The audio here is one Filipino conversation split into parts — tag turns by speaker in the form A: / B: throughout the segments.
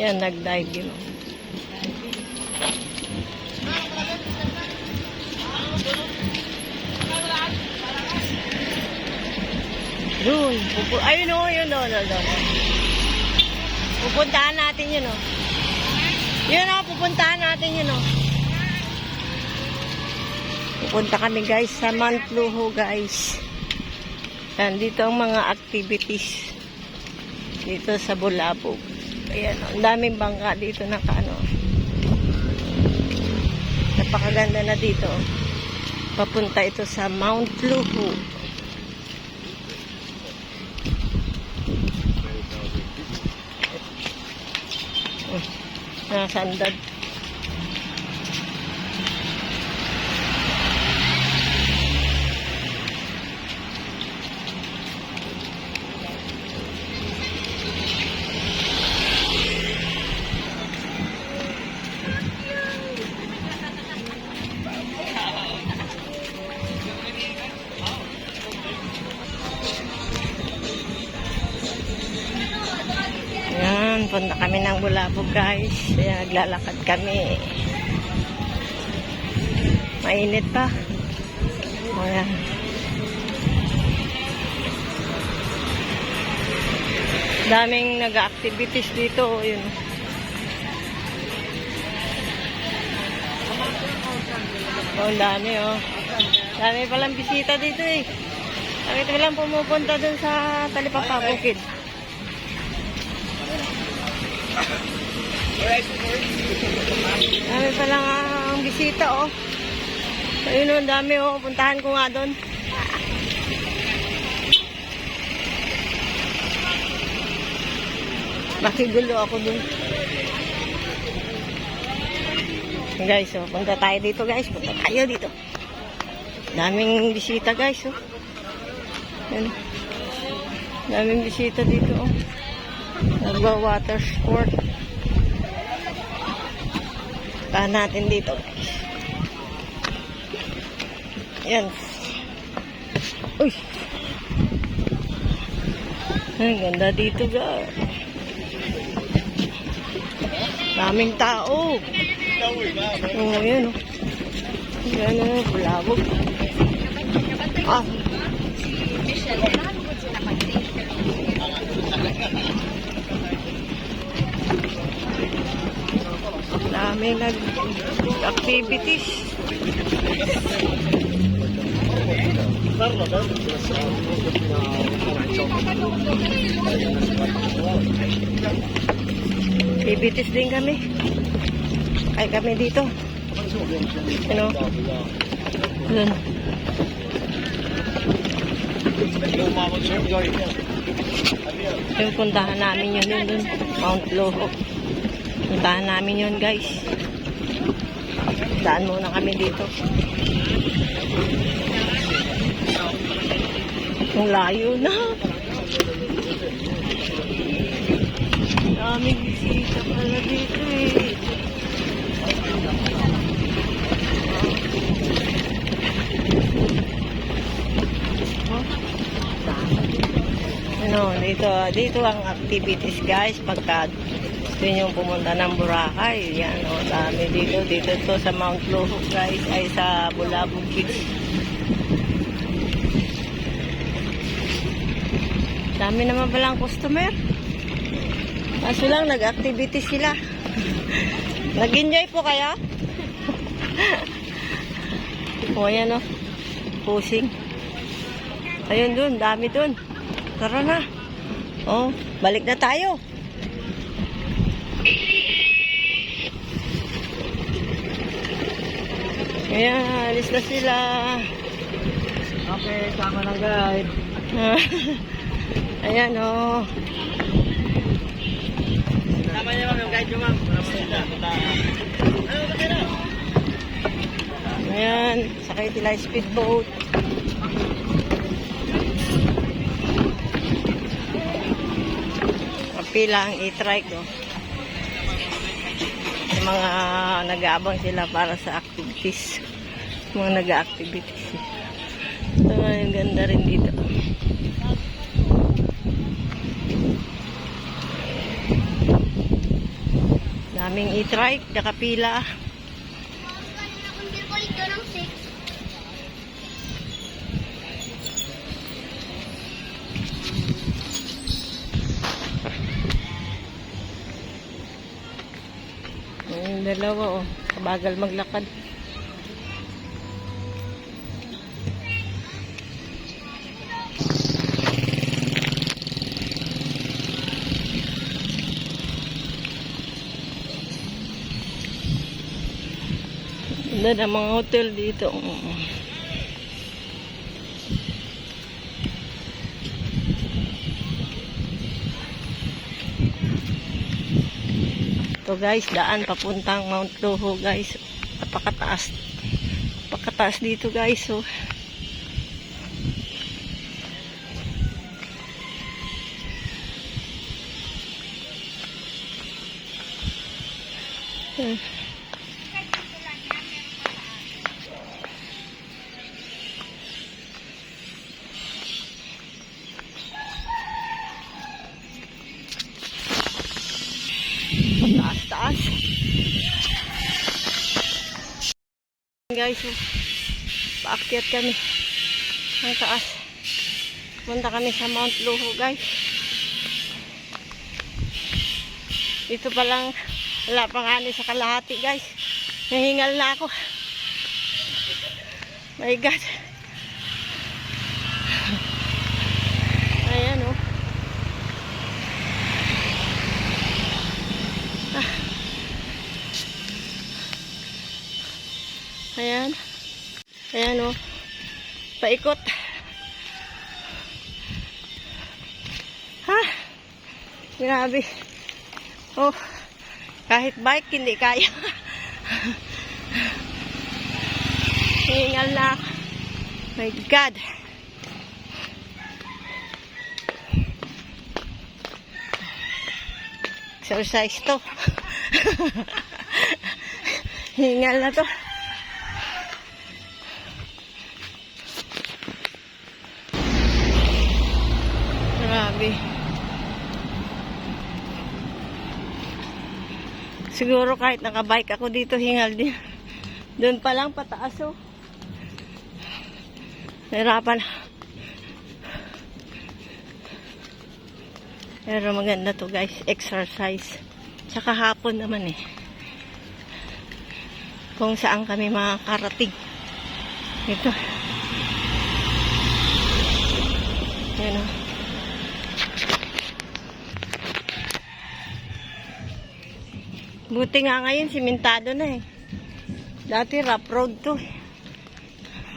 A: Yan, nag-dive yun. Doon. Ayun o, yun o. Doon, doon. Pupuntahan natin yun o. Yun o, pupuntahan natin yun o. Pupunta kami guys sa Mount Luho guys. Yan, dito ang mga activities. Dito sa Bulabog. Ayan ang daming bangka dito na kaano. Napakaganda na dito. Papunta ito sa Mount Luho. Nasandad. Ayan, punta kami ng Bulabog guys. Ayan, naglalakad kami. Mainit pa. Ayan. Daming nag-activities dito. Yun. Oh, ang dami oh. Dami palang bisita dito eh. Bakit walang pumupunta dun sa Talipapa Bukid? Dami pa lang ang bisita, oh. Ayun, oh, ang dami, oh. Puntahan ko nga doon. Makigulo ako doon. Guys, oh, punta tayo dito, guys. Punta tayo dito. Daming bisita, guys, oh. Yan. Daming bisita dito, oh. Nagwa-water sport. Tahan natin dito. Yan. Uy! Ay, ganda dito, guys. Daming tao. Ayan, oh. Ayan, oh, bulabog. Ah. Dami nag-activities. Activities din kami. Ay kami dito. Ano? Doon. Yung puntahan namin yun yun dun. Mount Loho. Puntahan namin yun guys. Daan muna kami dito. Ang layo na. Daming bisita pala dito eh. Ano, dito, dito ang activities guys pagka gusto nyo pumunta ng Boracay. Yan, o, dami dito. Dito to sa Mount Luho guys, ay sa Bulabog Beach. Dami naman palang customer. Kaso lang, nag-activity sila. Nag-enjoy po kayo? o, ayan o. Pusing. Ayun dun, dami dun. Tara na. Oh, balik na tayo. Ayan, alis na sila.
B: Okay, sama na guide.
A: Ayan oh.
B: Sama niyo ma'am, yung guide niyo ma'am.
A: Ayan, sakay sila speedboat. Pila ang e-trike oh. Yung mga nag-aabang sila para sa activities. Mga nag-activities. So, ang ganda rin dito. Daming e-trike, nakapila. Dalawa, oh. Kabagal maglakad. Ganda ng mga hotel dito. Mm. Ito guys, daan papuntang Mount Loho guys. Napakataas. Napakataas dito guys. So, Hmm. Guys, paakyat kami. Ang taas. Punta kami sa Mount Luho, guys. Dito pa lang, wala pang ani sa kalahati, guys. Nahingal na ako. My God. Ayan, oh. Ayan. Ayan o. Paikot. Ha? Grabe. Oh. Kahit bike, hindi kaya. Hingal na. My God. Exercise to. Hingal na to. Grabe. Siguro kahit nakabike ako dito, hingal din. Doon pa lang pataas oh. Nahirapan. Pero maganda to guys, exercise. Tsaka hapon naman eh. Kung saan kami makakarating. Ito. Yan oh. Buti nga ngayon, simentado na eh. Dati rough road to.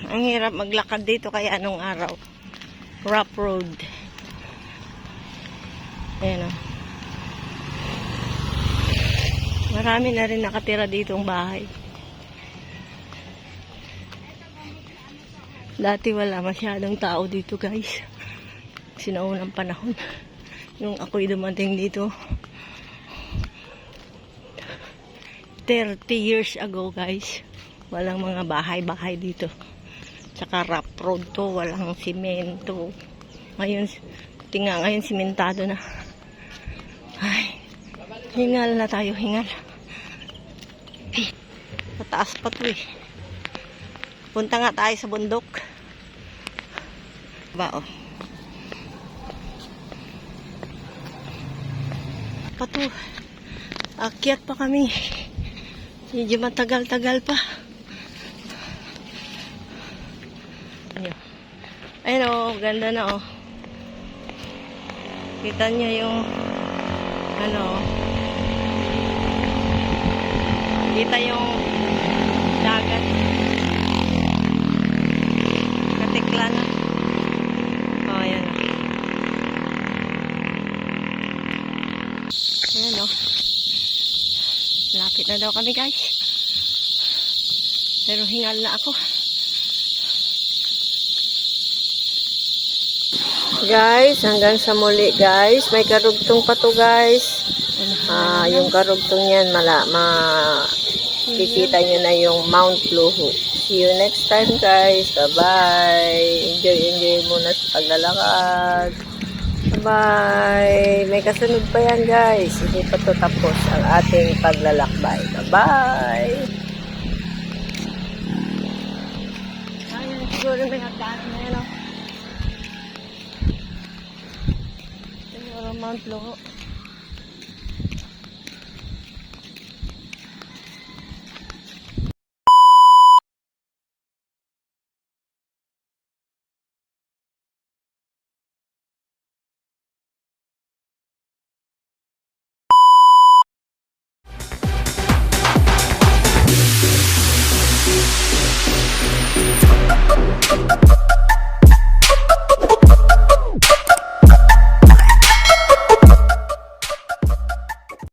A: Ang hirap maglakad dito kaya anong araw. Rough road. Ayan o. Marami na rin nakatira dito ang bahay. Dati wala masyadong tao dito guys. Sinaunang panahon. Nung ako'y dumating dito. 30 years ago guys. Walang mga bahay-bahay dito. Tsaka rough road to walang simento. Ngayon tinga ngayon simentado na. Ay hingal na tayo hingal. Pataas pa to eh. Punta nga tayo sa bundok. Ba oh. Pa to. Akyat pa kami Medyo matagal-tagal pa. Ayun. Ayun oh, ganda na oh. Kita niyo yung ano oh. Kita yung dagat. Katikla na. Oh, ayan oh. Ayan oh. Lapit na daw kami guys. Pero hingal na ako. Guys, hanggang sa muli guys. May karugtong pa to guys. Ah, yung karugtong yan, mala, ma, kikita nyo na yung Mount Luhu. See you next time guys. Bye-bye. Enjoy, enjoy muna sa paglalakad. Bye! May kasunod pa yan guys. Hindi pa to tapos ang ating paglalakbay. Bye-bye! Siguro may hagdanan na yan, oh. Siguro Mount Loho.